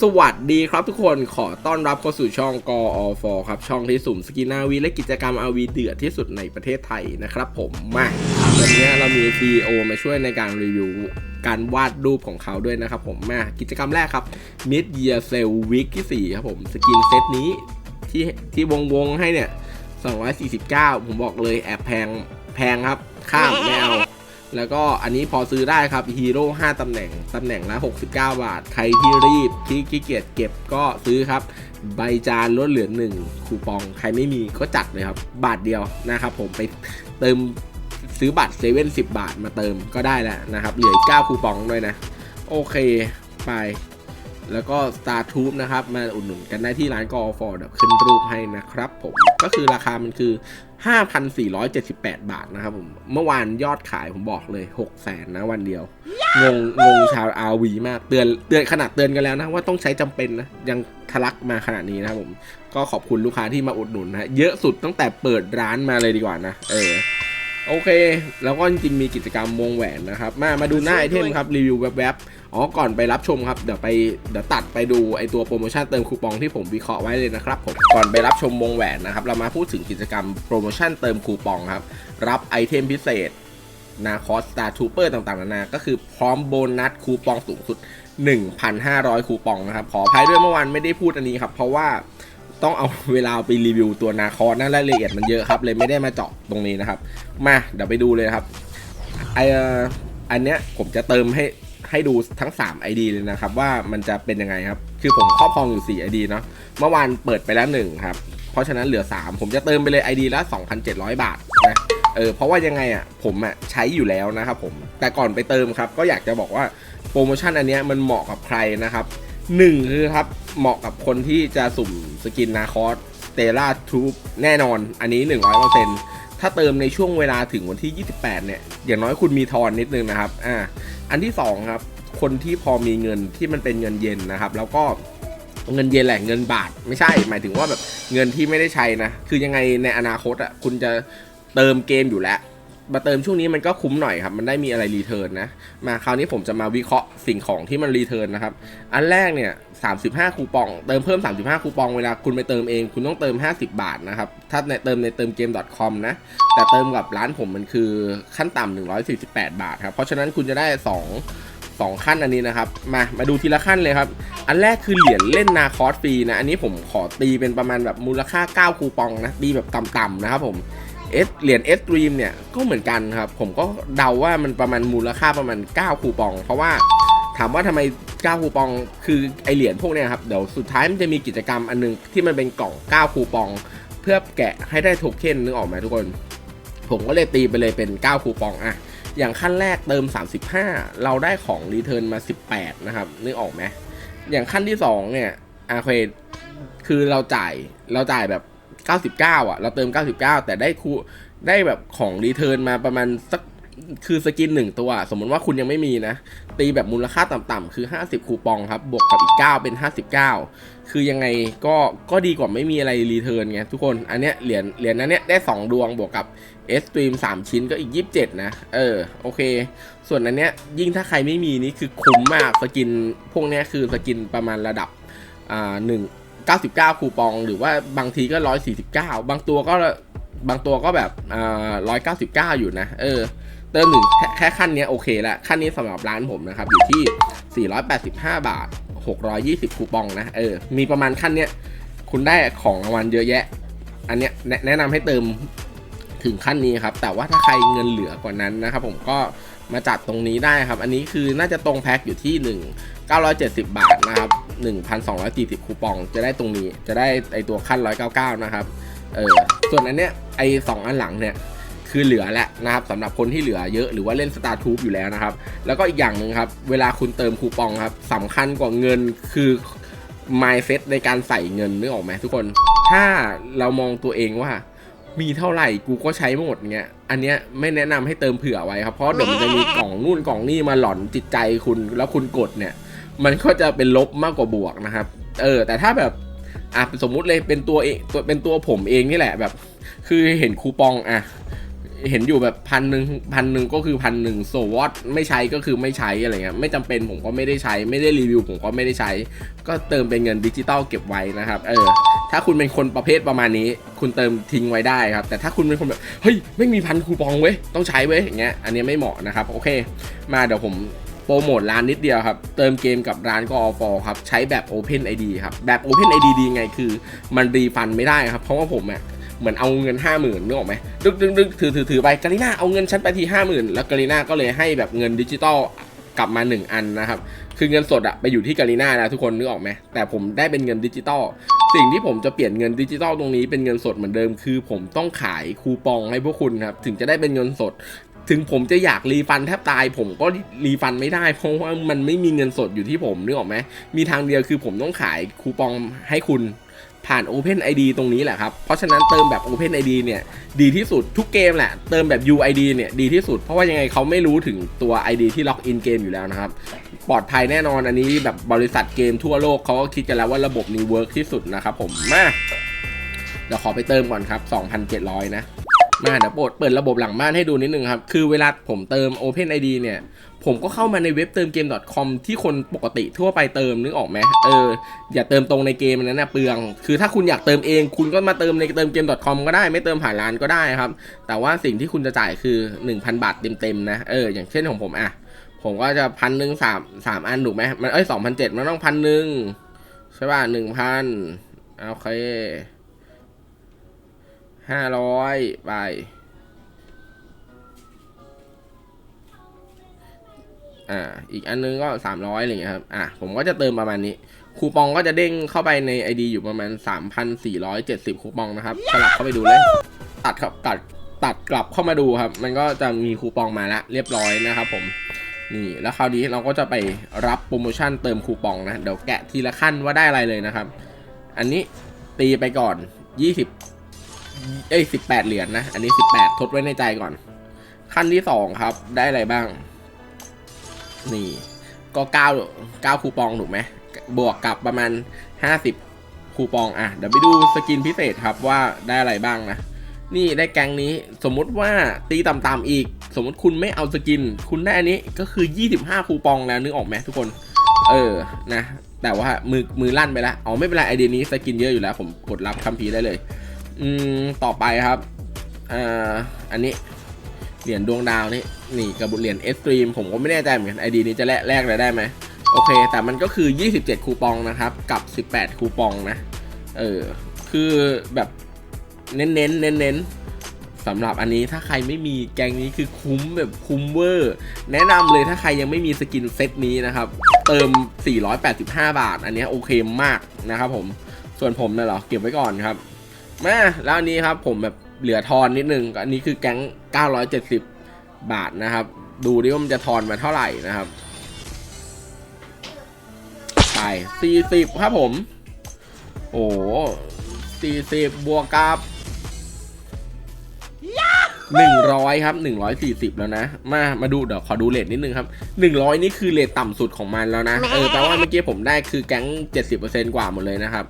สวัสดีครับทุกคนขอต้อนรับเข้าสู่ช่องกออฟครับ ช่องที่สุ่มสกินอาวีและกิจกรรมอาวีเดือดที่สุดในประเทศไทยนะครับผมมาวันนี้เรามี CEO มาช่วยในการรีวิวการวาดรูปของเขาด้วยนะครับผมมากิจกรรมแรกครับ Mid Year Sale Week ที่ 4 ครับผม สกินเซตนี้ที่ที่วงวงๆให้เนี่ย 249 ผมบอกเลยแอบแพงแพงครับ ข้ามไม่เอา แล้วก็อันนี้พอซื้อได้ครับฮีโร่5ตำแหน่ง ตำแหน่งละ 69 บาท ใครที่รีบที่ขี้เกียจเก็บก็ซื้อครับ ใบจานลดเหลือ 1 คูปอง ใครไม่มีก็จัดเลยครับ บาทเดียวนะครับผมไปเติมซื้อบัตรเซเว่น10บาทมาเติมก็ได้แล้วนะครับ เหลืออีก9คูปองด้วยนะ โอเคไป แล้วก็ Star t u b e นะครับ มาอุดหนุนกันได้ที่ร้านกอฟอร์เดี๋ยวขึ้นรูปให้นะครับผม ก็คือราคามันคือ 5,478 บาทนะครับผม เมื่อวานยอดขายผมบอกเลย6แสนนะวันเดียว งงงงชาวอาวีมาก เตือนเตือนขนาดเตือนกันแล้วนะ ว่าต้องใช้จำเป็นนะ ยังทะลักมาขนาดนี้นะครับผม ก็ขอบคุณลูกค้าที่มาอุดหนุนนะฮะเยอะสุดตั้งแต่เปิดร้านมาเลยดีกว่านะ เออ โอเค แล้วก็จริงๆมีกิจกรรมวงแหวนนะครับ มามาดูหน้าไอเทมครับรีวิวแวบๆ อ๋อ ก่อนไปรับชมครับ เดี๋ยวไป เดี๋ยวตัดไปดูไอตัวโปรโมชั่นเติมคูปองที่ผมวิเคราะห์ไว้เลยนะครับผม ก่อนไปรับชมวงแหวนนะครับ เรามาพูดถึงกิจกรรมโปรโมชั่นเติมคูปองครับ รับไอเทมพิเศษนาคอสตาร์ทูเปอร์ต่างๆนานา ก็คือพร้อมโบนัสคูปองสูงสุด 1,500 คูปองนะครับ ขออภัยด้วยเมื่อวานไม่ได้พูดอันนี้ครับ เพราะว่าต้องเอาเวลาไปรีวิวตัวนาคอสนะรายละเอียดมันเยอะครับ เลยไม่ได้มาเจาะตรงนี้นะครับ มาเดี๋ยวไปดูเลยครับไอเอ่ออันเนี้ยผมจะเติมให้ ให้ดูทั้ง 3 ID เลยนะครับ ว่ามันจะเป็นยังไงครับ คือผมครอบครองอยู่ 4 ID เนาะเมื่อวานเปิดไปแล้ว1ครับ เพราะฉะนั้นเหลือ 3 ผมจะเติมไปเลย ID ละ 2,700 บาทนะเออเพราะว่ายังไงอะผมอะใช้อยู่แล้วนะครับผมแต่ก่อนไปเติมครับ ก็อยากจะบอกว่าโปรโมชั่นอันเนี้ยมันเหมาะกับใครนะครับหนึ่งคือครับเหมาะกับคนที่จะสุ่มสกินนาคอสเตล่าทูบแน่นอนอันนี้ 100% ถ้าเติมในช่วงเวลาถึงวันที่ 28 เนี่ย อย่างน้อยคุณมีทอนนิดนึงนะครับ อ่า อันที่ 2 ครับ คนที่พอมีเงินที่มันเป็นเงินเย็นนะครับ แล้วก็เงินเย็นแหละเงินบาทไม่ใช่ หมายถึงว่าแบบเงินที่ไม่ได้ใช้นะ คือยังไงในอนาคตอะคุณจะเติมเกมอยู่แล้ว มาเติมช่วงนี้มันก็คุ้มหน่อยครับ มันได้มีอะไรรีเทิร์นนะ มาคราวนี้ผมจะมาวิเคราะห์สิ่งของที่มันรีเทิร์นนะครับ อันแรกเนี่ย 35 คูปอง เติมเพิ่ม 35 คูปอง เวลาคุณไปเติมเอง คุณต้องเติม 50 บาทนะครับ ถ้าในเติมในเติมเกม .com นะ แต่เติมกับร้านผมมันคือขั้นต่ำ148 บาทครับ เพราะฉะนั้นคุณจะได้ 2 2 ขั้นอันนี้นะครับ มา มาดูทีละขั้นเลยครับ อันแรกคือเหรียญเล่นนาคอสฟรีนะ อันนี้ผมขอตีเป็นประมาณแบบมูลค่า 9 คูปองนะ ตีแบบต่ำๆนะครับผม เอสเหรียญเอสตรีมเนี่ยก็เหมือนกันครับ ผมก็เดาว่ามันประมาณมูลค่าประมาณ 9 คูปอง เพราะว่าถามว่าทำไม 9 คูปอง คือไอเหรียญพวกเนี้ยครับ เดี๋ยวสุดท้ายมันจะมีกิจกรรมอันนึงที่มันเป็นกล่อง 9 คูปอง เพื่อแกะให้ได้โทเค็นนึกออกไหมทุกคน ผมก็เลยตีไปเลยเป็น 9 คูปองอะอย่างขั้นแรกเติม 35 เราได้ของรีเทิร์นมา 18 นะครับนึกออกไหมอย่างขั้นที่ 2 เนี่ยอาเคคือเราจ่ายเราจ่ายแบบ 99 อะ เราเติม 99 แต่ได้คูได้แบบของรีเทิร์นมาประมาณสักคือสกินหนึ่งตัว สมมติว่าคุณยังไม่มีนะ ตีแบบมูลค่าต่ำๆคือ 50 คูปองครับ บวกกับอีก 9 เป็น 59 คือยังไงก็ก็ดีกว่าไม่มีอะไรรีเทิร์นไงทุกคน อันเนี้ยเหรียญเหรียญนั้นเนี้ยได้ 2 ดวงบวกกับ S Stream 3ชิ้นก็อีก 27 นะ เออ โอเค ส่วนอันเนี้ยยิ่งถ้าใครไม่มีนี่คือคุ้มมากสกิน พวกเนี้ยคือสกินประมาณระดับอ่าหนึ่ง 99 คูปอง หรือว่าบางทีก็ 149 บางตัวก็บางตัวก็แบบอ่า199 อยู่นะ เออ เติมหนึ่งแค่ขั้นนี้โอเคละขั้นนี้สำหรับร้านผมนะครับ อยู่ที่ 485 บาท 620 คูปองนะ เออ มีประมาณขั้นเนี้ย คุณได้ของรางวัลเยอะแยะ อันเนี้ยแนะนำให้เติมถึงขั้นนี้ครับ แต่ว่าถ้าใครเงินเหลือกว่านั้นนะครับผมก็ มาจัดตรงนี้ได้ครับ อันนี้คือน่าจะตรงแพ็คอยู่ที่ 1 970 บาทนะครับ 1,240 คูปอง จะได้ตรงนี้ จะได้ไอตัวขั้น 199 นะครับ เออ ส่วนอันเนี้ยไอสองอันหลังเนี่ยคือเหลือแหละนะครับสำหรับคนที่เหลือเยอะหรือว่าเล่น Star t u b e อยู่แล้วนะครับ แล้วก็อีกอย่างหนึ่งครับ เวลาคุณเติมคูปองครับสำคัญกว่าเงินคือ mindset ในการใส่เงินนึกออกไหมทุกคน ถ้าเรามองตัวเองว่า มีเท่าไหร่กูก็ใช้หมดเงี้ย อันเนี้ยไม่แนะนำให้เติมเผื่อไว้ครับ เพราะเดี๋ยวมันจะมีกล่องนู่นกล่องนี่มาหลอนจิตใจคุณแล้วคุณกดเนี่ย มันก็จะเป็นลบมากกว่าบวกนะครับ เออ แต่ถ้าแบบอะสมมุติเลยเป็นตัวเองตัวเป็นตัวผมเองนี่แหละแบบ คือเห็นคูปองอะ เห็นอยู่แบบพันหนึ่งพันหนึ่งก็คือพันหนึ่งโซวอตไม่ใช้ก็คือไม่ใช้อะไรเงี้ยไม่จำเป็นผมก็ไม่ได้ใช้ ไม่ได้รีวิวผมก็ไม่ได้ใช้ ก็เติมเป็นเงินดิจิตอลเก็บไว้นะครับเออถ้าคุณเป็นคนประเภทประมาณนี้ คุณเติมทิ้งไว้ได้ครับ แต่ถ้าคุณเป็นคนแบบเฮ้ยไม่มีพันคูปองเว้ยต้องใช้เว้ยอย่างเงี้ยอันนี้ไม่เหมาะนะครับโอเค มาเดี๋ยวผมโปรโมทร้านนิดเดียวครับ เติมเกมกับร้านก็อฟครับ ใช้แบบ Open ID ครับ แบบ Open ID ดีไงคือ มันรีฟันไม่ได้ครับ เพราะว่าผมอะ เหมือนเอาเงินห้าหมื่นนึกออกไหมดึกดึกดึกถือถือถือไปกาลิน่าเอาเงินฉันไปทีห้าหมื่นแล้วกาลิน่าก็เลยให้แบบเงินดิจิตอลกลับมาหนึ่งอันนะครับ คือเงินสดอะไปอยู่ที่กาลิน่านะทุกคนนึกออกไหมแต่ผมได้เป็นเงินดิจิตอลสิ่งที่ผมจะเปลี่ยนเงินดิจิตอลตรงนี้เป็นเงินสดเหมือนเดิม คือผมต้องขายคูปองให้พวกคุณครับ ถึงจะได้เป็นเงินสด ถึงผมจะอยากรีฟันแทบตาย ผมก็รีฟันไม่ได้เพราะว่ามันไม่มีเงินสดอยู่ที่ผมนึกออกไหมมีทางเดียวคือผมต้องขายคูปองให้คุณ ผ่าน Open ID ตรงนี้แหละครับ เพราะฉะนั้นเติมแบบ Open ID เนี่ยดีที่สุดทุกเกมแหละ เติมแบบ UID เนี่ยดีที่สุด เพราะว่ายังไงเขาไม่รู้ถึงตัว ID ที่ล็อกอินเกมอยู่แล้วนะครับ ปลอดภัยแน่นอนอันนี้แบบบริษัทเกมทั่วโลกเขาก็คิดกันแล้วว่าระบบนี้เวิร์กที่สุดนะครับผมมาเดี๋ยวขอไปเติมก่อนครับ 2,700 นะมาเดี๋ยวโปรดเปิดระบบหลังบ้านให้ดูนิดนึงครับ คือเวลาผมเติม Open ID เนี่ย ผมก็เข้ามาในเว็บเติมเกม .com ที่คนปกติทั่วไปเติมนึกออกไหมเอออย่าเติมตรงในเกมนั้นนะเปลือง คือถ้าคุณอยากเติมเอง คุณก็มาเติมในเติมเกม .com ก็ได้ไม่เติมผ่านร้านก็ได้ครับ แต่ว่าสิ่งที่คุณจะจ่ายคือ 1,000 บาทเต็มๆนะเอออย่างเช่นของผมอะผมก็จะพันหนึ่งสามสามอันถูกไหมมันเอ้ยสองพันเจ็ดมันต้องพันหนึ่งใช่ป่ะหนึ่งพันโอเคห้าร้อยไป อ่าอีกอันนึงก็สามร้อยอะไรเงี้ยครับอะผมก็จะเติมประมาณนี้ คูปองก็จะเด้งเข้าไปใน ID อยู่ประมาณ 3,470 คูปองนะครับสลับเข้าไปดูเลย ตัดครับตัดตัดกลับเข้ามาดูครับ มันก็จะมีคูปองมาแล้วเรียบร้อยนะครับผมนี่แล้วคราวนี้เราก็จะไปรับโปรโมชั่นเติมคูปองนะเดี๋ยวแกะทีละขั้นว่าได้อะไรเลยนะครับ อันนี้ตีไปก่อน 20เอ้ย18 เหรียญนะอันนี้ 18 ทดไว้ในใจก่อน ขั้นที่ 2 ครับได้อะไรบ้าง นี่ ก็เก้าเก้าคูปองถูกไหมบวกกับประมาณห้าสิบคูปองอะเดี๋ยวไปดูสกินพิเศษครับว่าได้อะไรบ้างนะ นี่ได้แกงนี้สมมุติว่าตีต่ำๆอีก สมมติคุณไม่เอาสกิน คุณได้อันนี้ก็คือ 25 คูปองแล้วนึกออกไหมทุกคน เออนะแต่ว่ามือมือลั่นไปแล้วอ๋อไม่เป็นไรไอเดียนี้สกินเยอะอยู่แล้ว ผมกดรับคัมภีร์ได้เลย อืมต่อไปครับอ่าอันนี้ เหรียญดวงดาวนี่นี่กับเหรียญเอสตรีมผมก็ไม่แน่ใจเหมือนกันไอดีนี้จะแลกแลกอะไรได้ไหมโอเค แต่มันก็คือ 27 คูปองนะครับ กับ 18 คูปองนะ เออ คือแบบเน้นเน้นเน้นเน้นๆสำหรับอันนี้ถ้าใครไม่มีแกงนี้คือคุ้มแบบคุ้มเวอร์ แนะนำเลยถ้าใครยังไม่มีสกินเซตนี้นะครับ เติม 485 บาท อันนี้โอเคมากนะครับผม ส่วนผมน่ะเหรอ เก็บไว้ก่อนครับ มา แล้วอันนี้ครับผมแบบ เหลือทอนนิดนึงอันนี้คือแก๊ง 970 บาทนะครับ ดูดิว่ามันจะทอนมาเท่าไหร่นะครับ ไป 40 ครับผม โอ้40 บวกกับ100ครับ140แล้วนะ มามาดูเดี๋ยวขอดูเลทนิดนึงครับ100นี่คือเลทต่ำสุดของมันแล้วนะ เออแปลว่าเมื่อกี้ผมได้คือแก๊ง70%กว่าหมดเลยนะครับ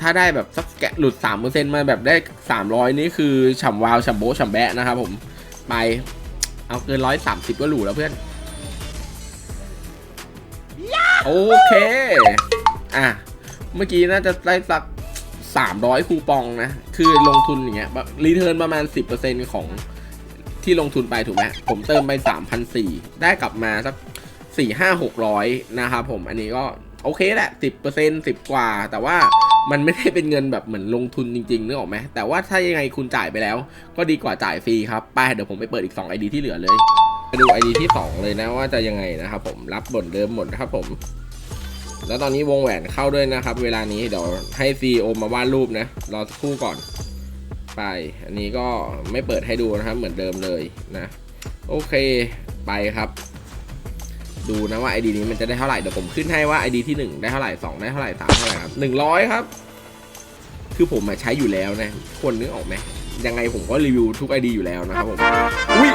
ถ้าได้แบบสักแกะหลุด 3%มาแบบได้ 300 นี่คือฉ่ำวาวฉ่ำโบฉ่ำแบะนะครับผม ไปเอาเกิน 130 ก็หรูแล้วเพื่อน โอเค อะ เมื่อกี้น่าจะได้สัก 300 คูปองนะ คือลงทุนอย่างเงี้ยแบบรีเทิร์นประมาณ 10%ของที่ลงทุนไปถูกไหมผมเติมไป3,400ได้กลับมาสัก 4 5 600 นะครับผมอันนี้ก็ โอเคแหละ10% 10กว่า แต่ว่ามันไม่ได้เป็นเงินแบบเหมือนลงทุนจริงๆนึกออกไหมแต่ว่าถ้ายังไงคุณจ่ายไปแล้ว ก็ดีกว่าจ่ายฟรีครับไปเดี๋ยวผมไปเปิดอีก2 ID ที่เหลือเลยไปดู ID ที่ 2 เลยนะว่าจะยังไงนะครับผมรับบนเดิมหมดนะครับผม แล้วตอนนี้วงแหวนเข้าด้วยนะครับ เวลานี้เดี๋ยวให้ CEO มาวาดรูปนะรอสักครู่ก่อน ไป อันนี้ก็ไม่เปิดให้ดูนะครับเหมือนเดิมเลยนะ โอเคไปครับ ดูนะว่า ID นี้มันจะได้เท่าไหร่เดี๋ยวผมขึ้นให้ว่า ID ที่ 1 ได้เท่าไหร่ 2 ได้เท่าไหร่3เท่าไหร่ครับ100ครับ คือผมมาใช้อยู่แล้วนะ คนนึกออกไหมยังไงผมก็รีวิวทุก ID อยู่แล้วนะครับผมอุ้ย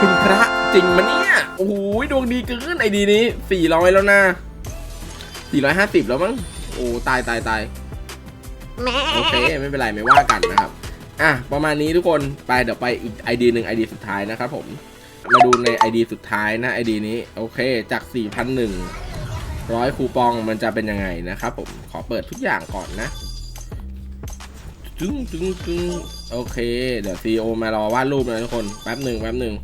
คุณพระจริงมะเนี่ยโอ้โหดวงดีเกิน ID นี้400แล้วนะ450 แล้วมั้งโอ้ตายตายตายโอเคไม่เป็นไรไม่ว่ากันนะครับ อะ ประมาณนี้ทุกคนไปเดี๋ยวไปอีก ID หนึ่ง ID สุดท้ายนะครับผม มาดูใน ID สุดท้ายนะ ID นี้ โอเค จาก4,100ร้อยคูปองมันจะเป็นยังไงนะครับผม ขอเปิดทุกอย่างก่อนนะจึ้งจึ้งจึ้งโอเค เดี๋ยว CEO มารอวาดรูปนะทุกคน แป๊บหนึ่งแป๊บหนึ่ง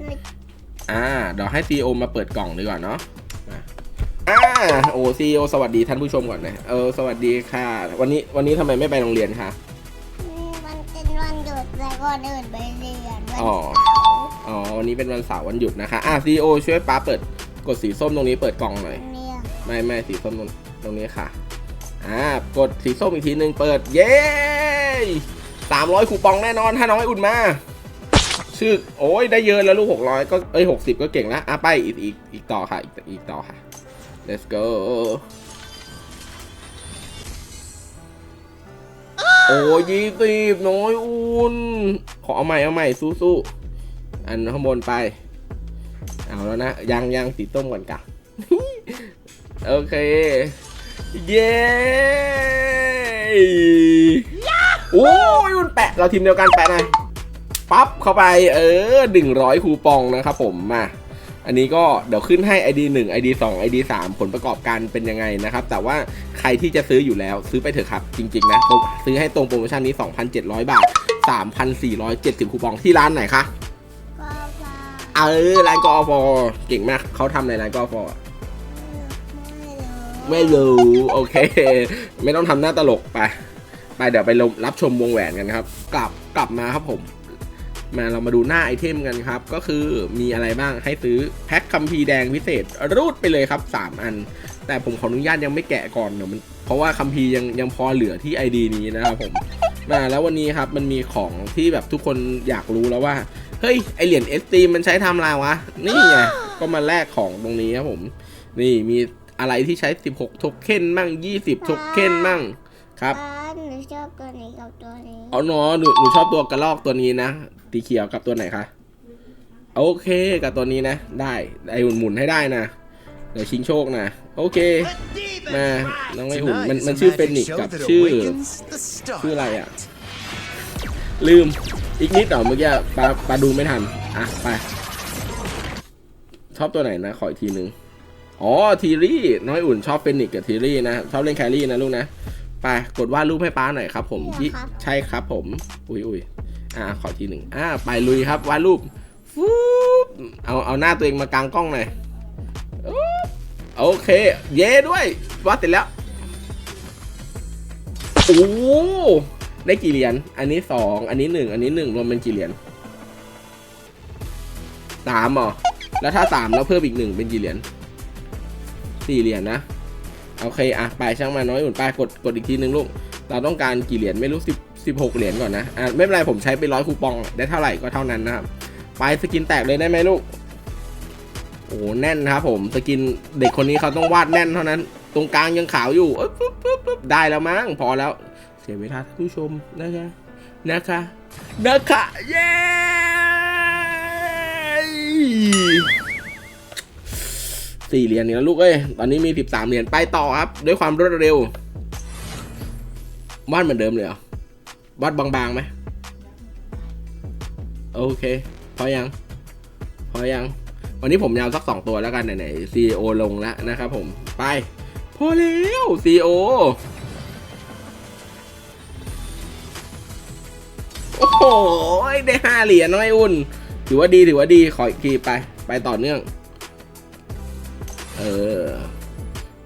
อ่า เดี๋ยวให้ CEO มาเปิดกล่องดีกว่าเนาะมาอ่าโอ้ CEO สวัสดีท่านผู้ชมก่อนนะ เออ สวัสดีค่ะ วันนี้วันนี้ทำไมไม่ไปโรงเรียนคะ มันเป็นวันหยุดแล้วก็เดินไปเรียนวันอ๋อเสาร์ อ๋อวันนี้เป็นวันเสาร์วันหยุดนะคะอะ CEO ช่วยป้าเปิดกดสีส้มตรงนี้เปิดกล่องหน่อยเนี่ยไม่ไม่สีส้มตรงตรงนี้ค่ะอ่ากดสีส้มอีกทีหนึ่งเปิดเย้สามร้อยคูปองแน่นอนถ้าน้องไออุ่นมาชื่อโอ้ยได้เยอะแล้วลูกหกร้อยก็เอ้ยหกสิบก็เก่งแล้วอะไปอีกอีกอีกต่อค่ะอีกอีกต่อค่ะ let's go โอ้ยยี่สิบน้อยอุ่น ขอเอาใหม่เอาใหม่สู้ๆ อันข้างบนไป เอาแล้วนะ ยังยังสีต้มก่อนกะโอเค เย้โอ้ยมันแปะ เราทีมเดียวกันแปะหน่อยปั๊บเข้าไป เออหนึ่งร้อยคูปองนะครับผมมาอันนี้ก็เดี๋ยวขึ้นให้ ID 1 ID 2 ID 3 ผลประกอบการเป็นยังไงนะครับ แต่ว่าใครที่จะซื้ออยู่แล้วซื้อไปเถอะครับ จริง ๆ นะ ซื้อให้ตรงโปรโมชั่นนี้ 2,700 บาท 3,470 คูปองที่ร้านไหนคะ เออร้านกอฟเก่งมากเขาทำในร้านกอฟไม่รู้ไม่รู้ โอเค ไม่ต้องทำหน้าตลกไปไปเดี๋ยวไปรับชมวงแหวนกันครับ กลับกลับมาครับผม มาเรามาดูหน้าไอเทมกันครับ ก็คือมีอะไรบ้างให้ซื้อแพ็คคัมภีแดงพิเศษรูดไปเลยครับ 3 อัน แต่ผมขออนุญาตยังไม่แกะก่อนเดี๋ยวมันเพราะว่าคัมภียังยังพอเหลือที่ ID นี้นะครับผมมาแล้ววันนี้ครับมันมีของที่แบบทุกคนอยากรู้แล้วว่า เฮ้ย ไอเหรียญเอสตีมันใช้ทำอะไรวะ นี่ไง ก็มาแลกของตรงนี้ครับผม นี่มีอะไรที่ใช้ 16 โทเค็นมั่ง 20 โทเค็นมั่งครับป้าหนูชอบตัวนี้กับตัวนี้เอาเนาะหนูหนูชอบตัวกระลอกตัวนี้นะสีเขียวกับตัวไหนคะโอเคกับตัวนี้นะ ได้ไอหมุนหมุนๆให้ได้นะเดี๋ยวชิงโชคนะ โอเคมาน้องไออุ่นมันมันชื่อเฟนิกซ์กับชื่อชื่ออะไรอะ ลืม อีกนิดเดี๋ยวเมื่อกี้ปาปาดูไม่ทัน อะ ไป ชอบตัวไหนนะ ขออีกทีนึง อ๋อ ทีรี่ น้อยอุ่นชอบเฟนิกซ์กับทีรี่นะ ชอบเล่นแครี่นะลูกนะ ไป กดวาดรูปให้ป้าหน่อยครับ ผมยี่ใช่ครับผม อุ้ยอุ้ยอ่า ขอทีหนึ่งอ่า ไปลุยครับวาดรูปฟูบเอา เอาหน้าตัวเองมากลางกล้องหน่อยอุ๊บโอเค เย้ด้วยวาดเสร็จแล้ว โอ้ ได้กี่เหรียญ อันนี้สอง อันนี้หนึ่ง อันนี้หนึ่งรวมเป็นกี่เหรียญสามหรอ แล้วถ้าสามแล้วเพิ่มอีกหนึ่งเป็นกี่เหรียญสี่เหรียญนะ โอเคอะไปช่างมาน้อยอุ่นไปกดกดอีกทีนึงลูก เราต้องการกี่เหรียญไม่รู้สิบสิบหกเหรียญก่อนนะ อะไม่เป็นไรผมใช้ไปร้อยคูปองได้เท่าไหร่ก็เท่านั้นนะครับ ไปสกินแตกเลยได้ไหมลูก โอ้โหแน่นครับผมสกินเด็กคนนี้เขาต้องวาดแน่นเท่านั้น ตรงกลางยังขาวอยู่ปุ๊บปุ๊บปุ๊บได้แล้วมั้งพอแล้ว สียเวลาท่านผู้ชมนะคะนะคะนะคะเย้สี่เหรียญนี่นะลูกเอ้ยตอนนี้มีสิบสามเหรียญไปต่อครับ ด้วยความรวดเร็ววาดเหมือนเดิมเลยเหรอวาดบางๆไหมโอเค พอยัง พอยัง วันนี้ผมยาวสักสองตัวแล้วกันไหนๆ CEO ลงแล้วนะครับผม ไป พอแล้ว CEO โอ โหได้ห้าเหรียญน้อยอุ่น ถือว่าดีถือว่าดีขออีกทีไป ไปต่อเนื่อง เออ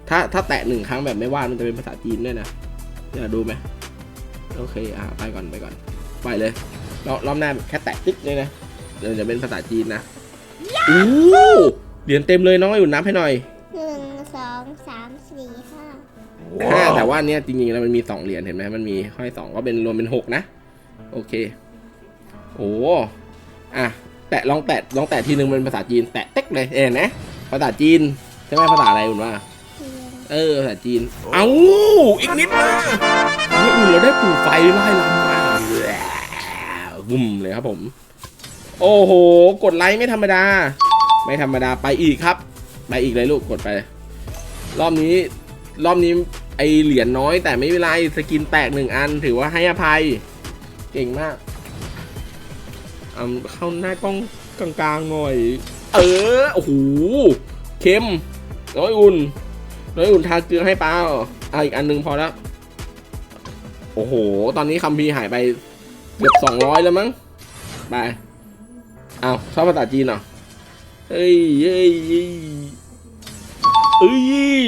ถ้าถ้าแตะหนึ่งครั้งแบบไม่วาดมันจะเป็นภาษาจีนด้วยนะอยากดูไหมโอเคอะไปก่อนไปก่อน ไปเลย รอบรอบหน้าแค่แตะติ๊กเลยนะเดี๋ยวจะเป็นภาษาจีนนะโอ้เหรียญเต็มเลยน้องอยู่นับให้หน่อยหนึ่งสองสามสี่ห้าห้าแต่ว่าเนี่ยจริงๆแล้วมันมีสองเหรียญเห็นไหมมันมีห้อยสองก็เป็นรวมเป็นหกนะ โอเค โอ้อะแตะลองแตะลองแตะทีนึงเป็นภาษาจีน แตะเต็กเลยเอ็นนะภาษาจีนใช่ไหมภาษาอะไรอุ่นว่าเทียนเออภาษาจีน เอาอีกนิดมาไม่อุ่นเราได้ปลูกไฟไล่ลำมาวุ่มเลยครับผม โอ้โห กดไลค์ไม่ธรรมดา ไม่ธรรมดาไปอีกครับ ไปอีกเลยลูกกดไป รอบนี้รอบนี้ไอเหรียญน้อยแต่ไม่เป็นไรสกินแตกหนึ่งอันถือว่าให้อภัย เก่งมาก เอาเข้าหน้ากล้องกลางๆหน่อย เออ โอ้โห เค็ม น้อยอุ่น น้อยอุ่นทาเกลือให้เปล่าเอาอีกอันนึงพอแล้ว โอ้โห ตอนนี้คัมภีหายไปเกือบสองร้อยแล้วมั้ง ไป เอาชอบภาษาจีนเหรอเฮ้ยเฮ้ยเฮ้ยเอ้ย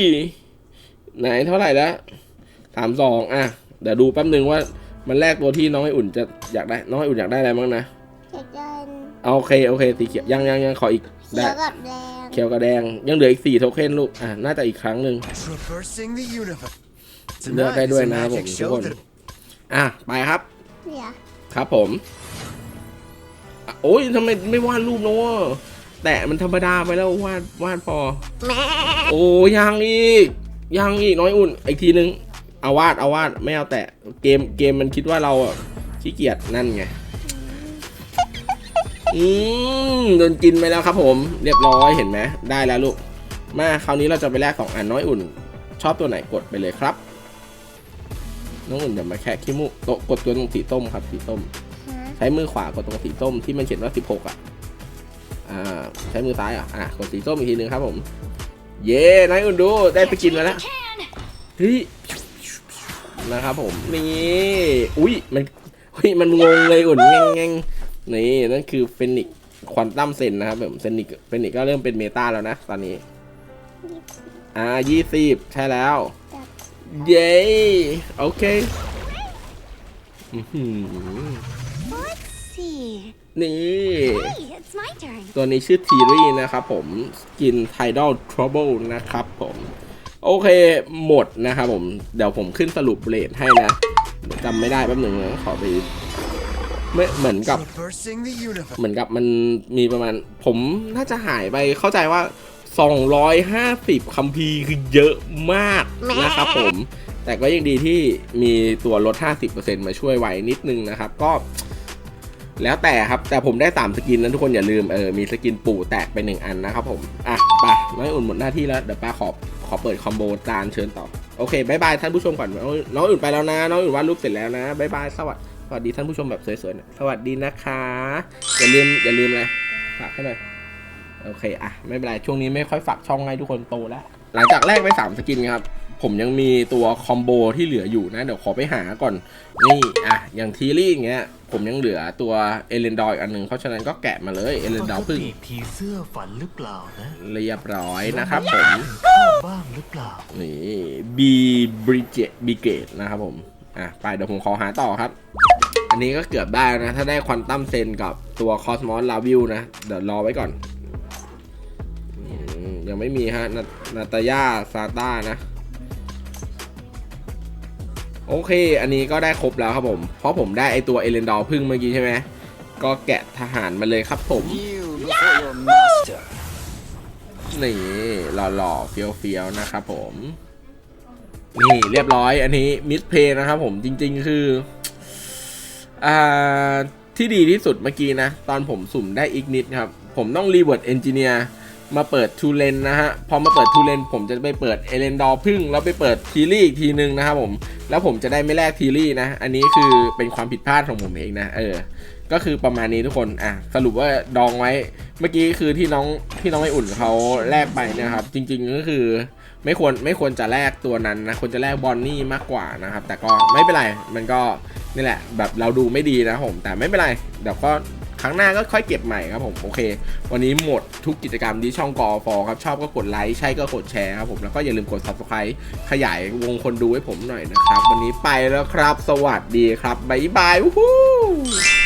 ไหนเท่าไหร่แล้วสามสองอะ เดี๋ยวดูแป๊บนึงว่ามันแลกตัวที่น้องไออุ่นจะอยากได้ น้องไออุ่นอยากได้อะไรบ้างนะ เอาโอเคโอเคสีเขียวยังยังยังขออีกเขีได้ยวกับแดงเขียวกับแดง ยังเหลืออีกสี่โทเค็นลูกอะน่าจะอีกครั้งหนึ่ง Traversing the universe. เลือกได้ Tonight ด้วย is a นะครับผม magic ทุก show คน that อะไปครับเนี่ยครับผมอะโอ้ยทำไมไม่วาดรูปเนอะแตะมันธรรมดาไปแล้ววาดวาดพอโอ้ยังอีก ยังอีกน้อยอุ่น อีกทีนึง เอาวาดเอาวาดไม่เอาแตะเกมเกมมันคิดว่าเราอะขี้เกียจนั่นไง อืมโดนกินไปแล้วครับผมเรียบร้อยเห็นไหมได้แล้วลูก มาคราวนี้เราจะไปแลกสองอันน้อยอุ่น ชอบตัวไหนกดไปเลยครับ น้องอุ่นอย่ามาแค่ขี้มูกโตะกดตัวตรงสีส้มครับสีส้มฮะใช้มือขวากดตรงสีส้มที่มันเขียนว่า 16 อะ อ่า ใช้มือซ้ายอะ อะกดสีส้มอีกทีหนึ่งครับผม เย้นายอุ่นดูได้ไปกินมาแล้วเฮ้ยนะครับผมนี่อุ้ยมันเฮ้ยมันงงเลยอุ่นแง่งแง่ง นี่นั่นคือเฟนิกควอนตัมเซนนะครับผมเฟนิกเฟนิกก็เริ่มเป็นเมตาแล้วนะ ตอนนี้ อ่ายี่สิบใช่แล้ว เย้โอเคอื้อหือ Let's see. นี่ Hey, it's my turn. ตัวนี้ชื่อทีรีนะครับผมกิน Tidal Trouble นะครับผม โอเคหมดนะครับผม เดี๋ยวผมขึ้นสรุปเรทให้นะจำไม่ได้แป๊บหนึ่งนะขอไป ไม่เหมือนกับ traversing the universe. เหมือนกับมันมีประมาณ ผมน่าจะหายไปเข้าใจว่า 250คัมภีร์คือเยอะมากนะครับผม แต่ก็ยังดีที่มีตัวลด 50%มาช่วยไว้นิดนึงนะครับ ก็แล้วแต่ครับ แต่ผมได้ 3 สกินนั้นทุกคนอย่าลืมเออมีสกินปู่แตกไป 1 อันนะครับผมอะไปน้อยอุ่นหมดหน้าที่แล้ว เดี๋ยวป้าขอขอเปิดคอมโบจานเชิญต่อ โอเคบายบายท่านผู้ชมก่อนน้องน้องอุ่นไปแล้วนะ น้องอุ่นวาดรูปเสร็จแล้วนะบายบายสวัสดี สวัสดีท่านผู้ชมแบบสวยๆหนะสวัสดีนะคะ อย่าลืมอย่าลืมเลยฝากให้หน่อยโอเคอะไม่เป็นไรช่วงนี้ไม่ค่อยฝากช่องให้ทุกคนโตแล้ว หลังจากแรกไป 3 สกินครับ ผมยังมีตัวคอมโบที่เหลืออยู่นะ เดี๋ยวขอไปหาก่อน นี่อะอย่างทีรี่อย่างเงี้ย ผมยังเหลือตัวเอเลนดอยอันหนึ่งเพราะฉะนั้นก็แกะมาเลยเอเลนดอยพึ่งปกติผีเสื้อฝันหรือเปล่านะเรียบร้อยนะครับผมชอบบ้างหรือเปล่านี่บีบริเจบีเกตนะครับผม อะไปเดี๋ยวผมขอหาต่อครับ อันนี้ก็เกือบได้นะ ถ้าได้ควอนตัมเซนกับตัวคอสมอสลาวิวนะ เดี๋ยวรอไว้ก่อนอยังไม่มีฮะ นานาตายาซาต้านะ โอเค อันนี้ก็ได้ครบแล้วครับผม เพราะผมได้ไอตัวเอเลนดอร์พึ่งเมื่อกี้ใช่ไหม ก็แกะทหารมาเลยครับผมนี่หล่อๆเฟี้ยวๆนะครับผม นี่เรียบร้อย อันนี้มิสเพย์นะครับผมจริง ๆ คืออ่าที่ดีที่สุดเมื่อกี้นะ ตอนผมสุ่มได้อีกนิดครับ ผมต้องรีเวิร์ดเอนจิเนียร์มาเปิดทูเลนนะฮะ พอมาเปิดทูเลนผมจะไปเปิดเอเลนดอพึ่ง แล้วไปเปิดทีรี่อีกทีนึงนะครับผม แล้วผมจะได้ไม่แลกทีรี่นะ อันนี้คือเป็นความผิดพลาดของผมเองนะ เออ ก็คือประมาณนี้ทุกคน อะ สรุปว่าดองไว้ เมื่อกี้คือที่น้องที่น้องไออุ่นเขาแลกไปนะครับ จริง ๆ ก็คือ ไม่ควรไม่ควรจะแลกตัวนั้นนะควรจะแลกบอนนี่มากกว่านะครับ แต่ก็ไม่เป็นไรมันก็นี่แหละ แบบเราดูไม่ดีนะผม แต่ไม่เป็นไรเดี๋ยวก็ครั้งหน้าก็ค่อยเก็บใหม่ครับผมโอเค วันนี้หมดทุกกิจกรรมที่ช่องกอฟอครับ ชอบก็กดไลค์ใช่ก็กดแชร์ครับผมแล้วก็อย่าลืมกด subscribe ขยายวงคนดูให้ผมหน่อยนะครับ วันนี้ไปแล้วครับ สวัสดีครับบ๊ายบายวู้ฮู้